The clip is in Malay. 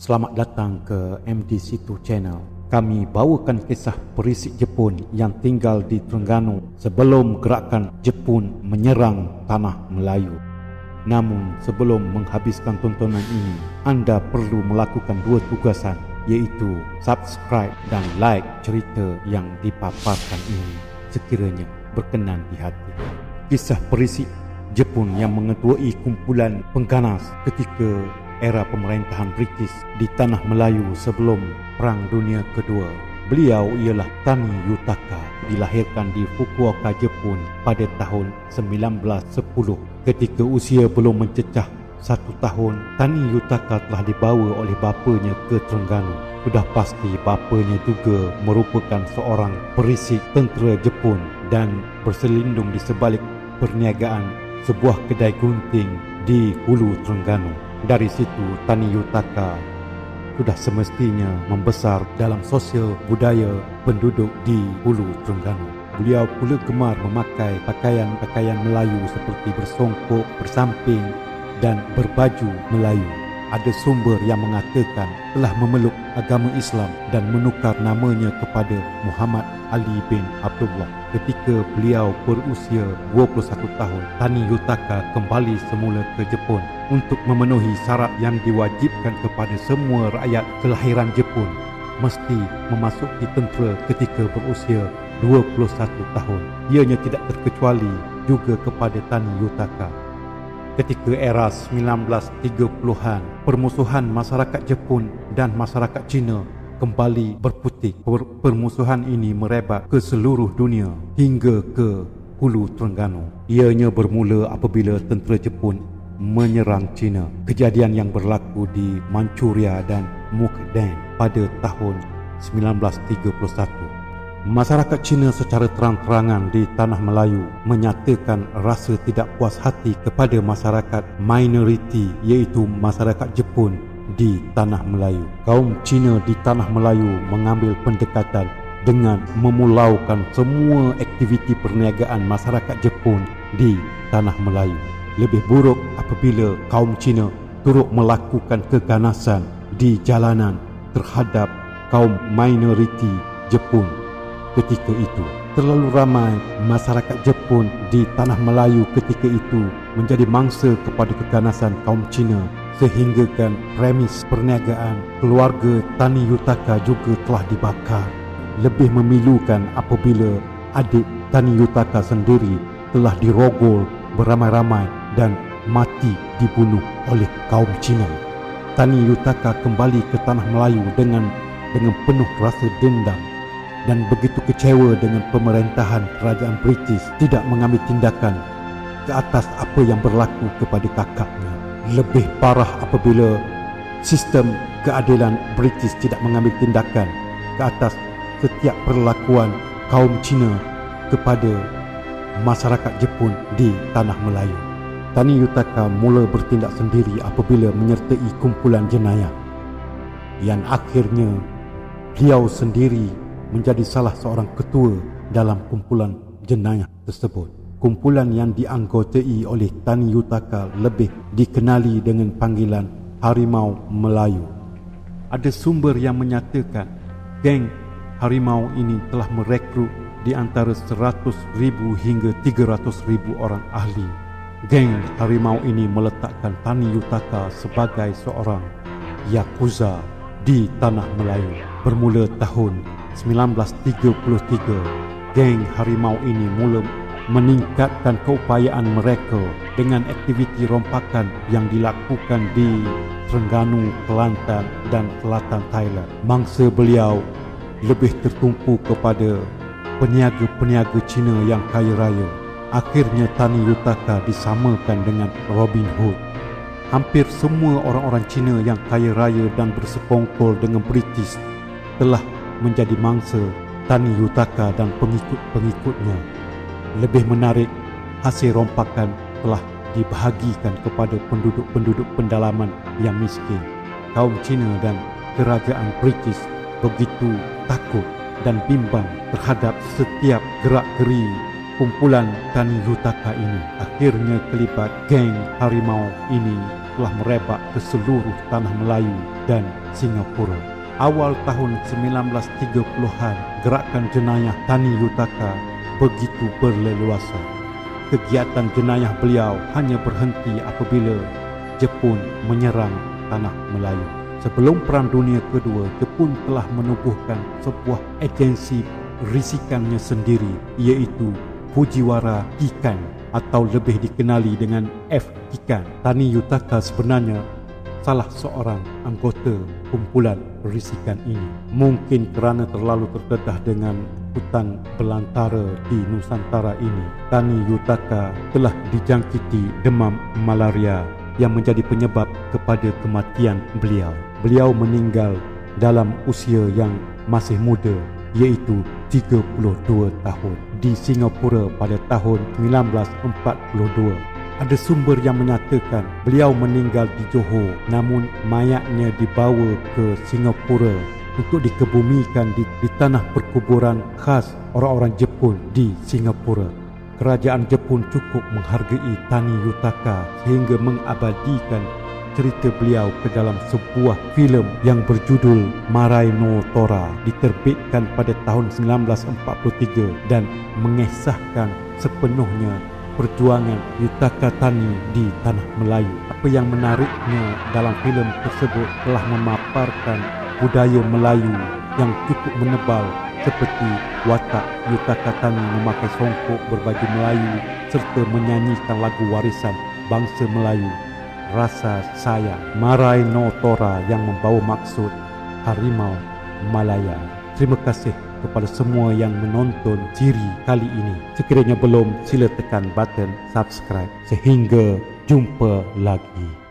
Selamat datang ke MD2 Channel. Kami bawakan kisah perisik Jepun yang tinggal di Terengganu sebelum gerakan Jepun menyerang tanah Melayu. Namun sebelum menghabiskan tontonan ini, anda perlu melakukan dua tugasan iaitu subscribe dan like cerita yang dipaparkan ini sekiranya berkenan di hati. Kisah perisik Jepun yang mengetuai kumpulan pengganas ketika era pemerintahan British di tanah Melayu sebelum Perang Dunia Kedua. Beliau ialah Tani Yutaka, dilahirkan di Fukuoka, Jepun pada tahun 1910. Ketika usia belum mencecah satu tahun, Tani Yutaka telah dibawa oleh bapanya ke Terengganu. Sudah pasti bapanya juga merupakan seorang perisik tentera Jepun dan berselindung di sebalik perniagaan sebuah kedai gunting di Hulu Terengganu. Dari situ Tani Yutaka sudah semestinya membesar dalam sosial budaya penduduk di Hulu Terengganu. Beliau pula gemar memakai pakaian-pakaian Melayu seperti bersongkok, bersamping dan berbaju Melayu ada sumber yang mengatakan telah memeluk agama Islam dan menukar namanya kepada Muhammad Ali bin Abdullah. Ketika beliau berusia 21 tahun, Tani Yutaka kembali semula ke Jepun untuk memenuhi syarat yang diwajibkan kepada semua rakyat kelahiran Jepun mesti memasuki tentera ketika berusia 21 tahun. Ianya tidak terkecuali juga kepada Tani Yutaka ketika era 1930-an permusuhan masyarakat Jepun dan masyarakat Cina kembali berputik. Permusuhan ini merebak ke seluruh dunia hingga ke Hulu Terengganu. Ianya bermula apabila tentera Jepun menyerang Cina kejadian yang berlaku di Manchuria dan Mukden pada tahun 1931 Masyarakat Cina secara terang-terangan di Tanah Melayu menyatakan rasa tidak puas hati kepada masyarakat minoriti iaitu masyarakat Jepun di Tanah Melayu. Kaum Cina di Tanah Melayu mengambil pendekatan dengan memulaukan semua aktiviti perniagaan masyarakat Jepun di Tanah Melayu. Lebih buruk apabila kaum Cina turut melakukan keganasan di jalanan terhadap kaum minoriti Jepun ketika itu. Terlalu ramai masyarakat Jepun di tanah Melayu ketika itu menjadi mangsa kepada keganasan kaum Cina sehinggakan premis perniagaan keluarga Tani Yutaka juga telah dibakar. Lebih memilukan apabila adik Tani Yutaka sendiri telah dirogol beramai-ramai dan mati dibunuh oleh kaum Cina. Tani Yutaka kembali ke tanah Melayu dengan dengan penuh rasa dendam dan begitu kecewa dengan pemerintahan kerajaan British tidak mengambil tindakan ke atas apa yang berlaku kepada kakaknya. Lebih parah apabila sistem keadilan British tidak mengambil tindakan ke atas setiap perlakuan kaum Cina kepada masyarakat Jepun di Tanah Melayu. Tani Yutaka mula bertindak sendiri apabila menyertai kumpulan jenayah yang akhirnya beliau sendiri menjadi salah seorang ketua dalam kumpulan jenayah tersebut. Kumpulan yang dianggotai oleh Tani Yutaka lebih dikenali dengan panggilan Harimau Melayu. Ada sumber yang menyatakan geng harimau ini telah merekrut di antara 100,000 hingga 300,000 orang ahli. Geng harimau ini meletakkan Tani Yutaka sebagai seorang Yakuza di Tanah Melayu bermula tahun 1933, geng harimau ini mula meningkatkan keupayaan mereka dengan aktiviti rompakan yang dilakukan di Terengganu, Kelantan dan Selatan Thailand. Mangsa beliau lebih tertumpu kepada peniaga-peniaga Cina yang kaya raya. Akhirnya Tani Yutaka disamakan dengan Robin Hood. Hampir semua orang-orang Cina yang kaya raya dan bersekongkol dengan British telah menjadi mangsa Tani Yutaka dan pengikut-pengikutnya. Lebih menarik, hasil rompakan telah dibahagikan kepada penduduk-penduduk pendalaman yang miskin. Kaum Cina dan kerajaan British begitu takut dan bimbang terhadap setiap gerak-geri kumpulan Tani Yutaka ini. Akhirnya kelibat geng harimau ini telah merebak ke seluruh tanah Melayu dan Singapura. Awal tahun 1930-an, gerakan jenayah Tani Yutaka begitu berleluasa. Kegiatan jenayah beliau hanya berhenti apabila Jepun menyerang tanah Melayu. Sebelum Perang Dunia Kedua, Jepun telah menubuhkan sebuah agensi risikannya sendiri iaitu Fujiwara Kikan atau lebih dikenali dengan F. Kikan. Tani Yutaka sebenarnya salah seorang anggota kumpulan risikan ini. Mungkin kerana terlalu terdedah dengan hutan belantara di Nusantara ini, Tani Yutaka telah dijangkiti demam malaria yang menjadi penyebab kepada kematian beliau. Beliau meninggal dalam usia yang masih muda iaitu 32 tahun di Singapura pada tahun 1942. Ada sumber yang menyatakan beliau meninggal di Johor namun mayatnya dibawa ke Singapura untuk dikebumikan di, di tanah perkuburan khas orang-orang Jepun di Singapura. Kerajaan Jepun cukup menghargai Tani Yutaka sehingga mengabadikan cerita beliau ke dalam sebuah filem yang berjudul Marai no Tora diterbitkan pada tahun 1943 dan mengesahkan sepenuhnya perjuangan Yutaka Tani di tanah Melayu. Apa yang menariknya dalam filem tersebut telah memaparkan budaya Melayu yang cukup menebal seperti watak Yutaka Tani memakai songkok berbaju Melayu serta menyanyikan lagu warisan bangsa Melayu rasa saya Marai No Tora yang membawa maksud Harimau Malaya. Terima kasih kepada semua yang menonton siri kali ini. Sekiranya belum, sila tekan button subscribe. Sehingga jumpa lagi.